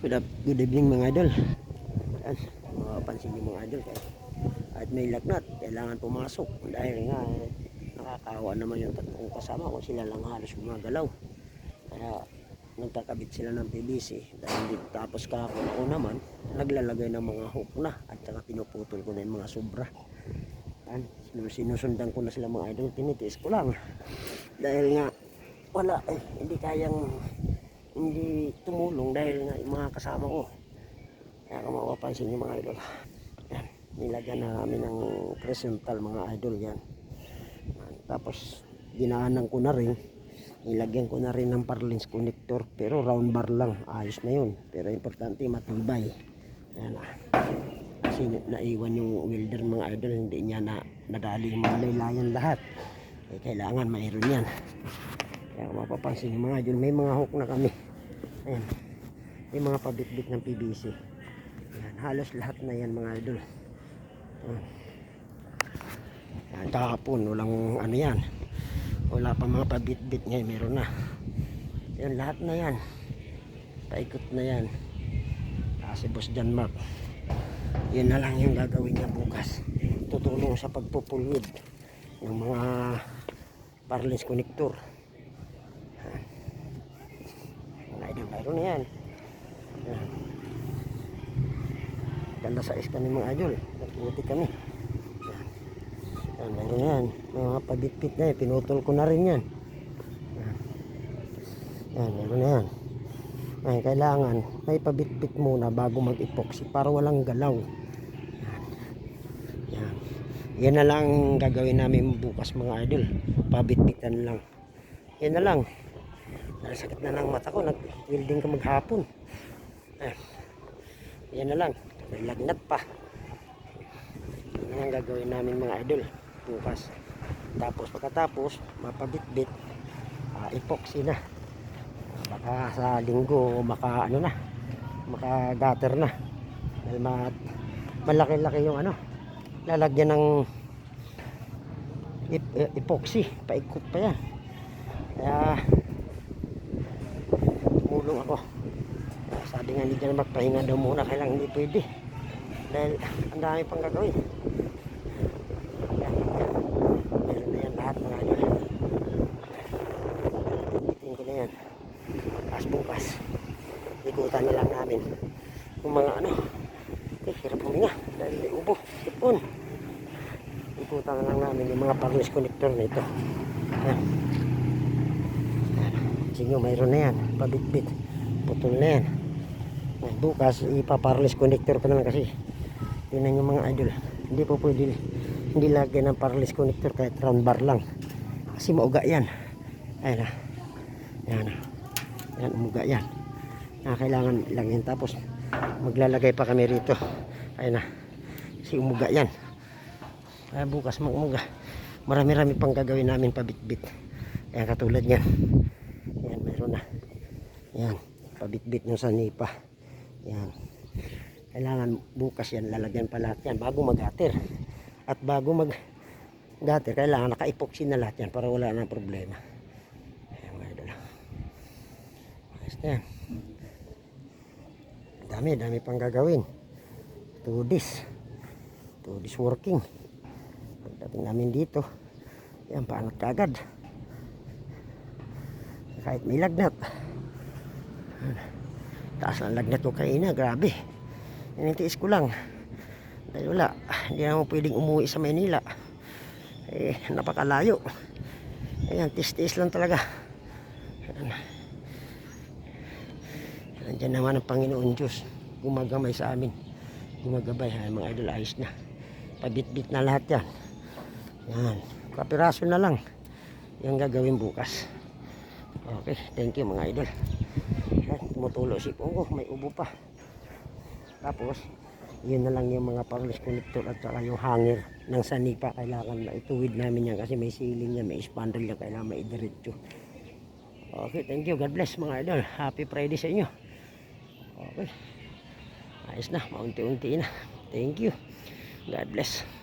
Good, up, good evening mga idol. Yan, mapapansin niyo mga idol. Kaya, at may lagnat, kailangan pumasok. Dahil nga, nakakawa naman yung tatlong kasama ko. Sila lang halos gumagalaw. Kaya, nagkakabit sila ng PVC. Dahil di, tapos kahapon ako naman, naglalagay ng mga hook na. At saka pinuputol ko na yung mga sobra. Yan, sinu- sinusundan ko na sila mga idol. Tinitiis ko lang. Dahil nga, wala eh, hindi kayang hindi tumulong dahil nga yung mga kasama ko. Kaya kung mapapansin niyo mga idol. Yan, nilagyan na namin ng crescental mga idol yan. Tapos dinaanan ko na rin. Nilagyan ko na rin ng parlins connector pero round bar lang. Ayos na yun. Pero importante matibay. Yan ah. Kasi naiwan yung welder mga idol. Hindi niya na nadali yung mga lahat. Eh, kailangan mayroon yan. Kaya mapapansin yung mga idol, may mga hook na kami. Ayan. May mga pabitbit ng PVC. Ayan. Halos lahat na yan mga idol. Ayan. Ayan. Kahapon, walang ano yan. Wala pa mga pabitbit ngayon, meron na. Ayan, lahat na yan. Paikot na yan. Ah, si Boss Janmark. Yun na lang yung gagawin niya bukas. Tutulong sa pagpupulwid ng mga parlins connector. Mga idol, mayroon na yan. Yan. Ganda sa kami mga idol. Nagputi kami. Yan. Yan, mayroon na yan. Mga pabitpit na yan. Pinutol ko na rin yan. Yan. Yan, mayroon na yan. Ay, kailangan may pabitbit muna bago mag-epoxy para walang galaw. Yan. Yan. Yan na lang gagawin namin bukas mga idol. Pabitbitan lang. Yan na lang. Nasakit na ng mata ko. Nag-welding ka maghapon. Ayan. Yan na lang. May lagnat pa. Yan ang gagawin namin mga idol. Bukas. Tapos pagkatapos, mapabitbit. Uh, epoxy na. Baka sa linggo, maka ano na. Maka gutter na. Dahil ma malaki-laki yung ano. Lalagyan ng eh, epoxy. Paikot pa yan. Kaya tumulong ako. Sabi nga ni Jan magpahinga daw muna kailang hindi pwede. Dahil ang dami pang gagawin. Meron na yan lahat mga idol. Tingin ko na yan. Tapos bukas. Ikutan na lang namin. Yung mga ano. Eh, hirap huminga. Dahil may ubo. Sipon. Ikutan na lang namin yung mga parless connector na ito. Yan. Sige, mayroon na yan. Pabitbit. Putol na yan. Bukas, ipaparless connector ko na lang kasi. Tingnan yung mga idol. Hindi po pwede hindi lagyan ng parless connector kahit round bar lang. Kasi mauga yan. Ayan na. Ayan na. Ayan, umuga yan. Na kailangan lang yan. Tapos, maglalagay pa kami rito. Ayan na. Kasi umuga yan. Kaya bukas mag-umuga. Marami-rami pang gagawin namin pabitbit. Ayan, katulad yan. Yan, meron na. Yan, pabitbit nyo sa nipa. Yan. Kailangan bukas yan, lalagyan pa lahat yan bago mag-gutter. At bago mag-gutter, kailangan naka-epoxy na lahat yan para wala na problema. Ayan, mga idol. Ayos na yan. Dami, dami pang gagawin. To this. To this working. Pagdating namin dito, yan, paanat kagad kahit may lagnat taas ang lagnat ko kanina grabe. Initiis ko lang. Dahil wala hindi naman pwedeng umuwi sa Maynila. Eh napakalayo. Ayan tis-tis lang talaga. Nandiyan naman ang Panginoon Diyos. Gumagamay sa amin. Gumagabay. Ay mga idol ayos na. Pabitbit na lahat yan. Yan kapiraso na lang. Yung gagawin bukas. Okay, thank you mga idol. Tumutulo si Pongo, may ubo pa. Tapos, yun na lang yung mga parless connector at saka yung hanger ng sanipa. Kailangan na ituwid namin yan kasi may ceiling yan, may spandrel yan, kailangan may diretso. Okay, thank you. God bless mga idol. Happy Friday sa inyo. Okay. Ayos na, maunti-unti na. Thank you. God bless.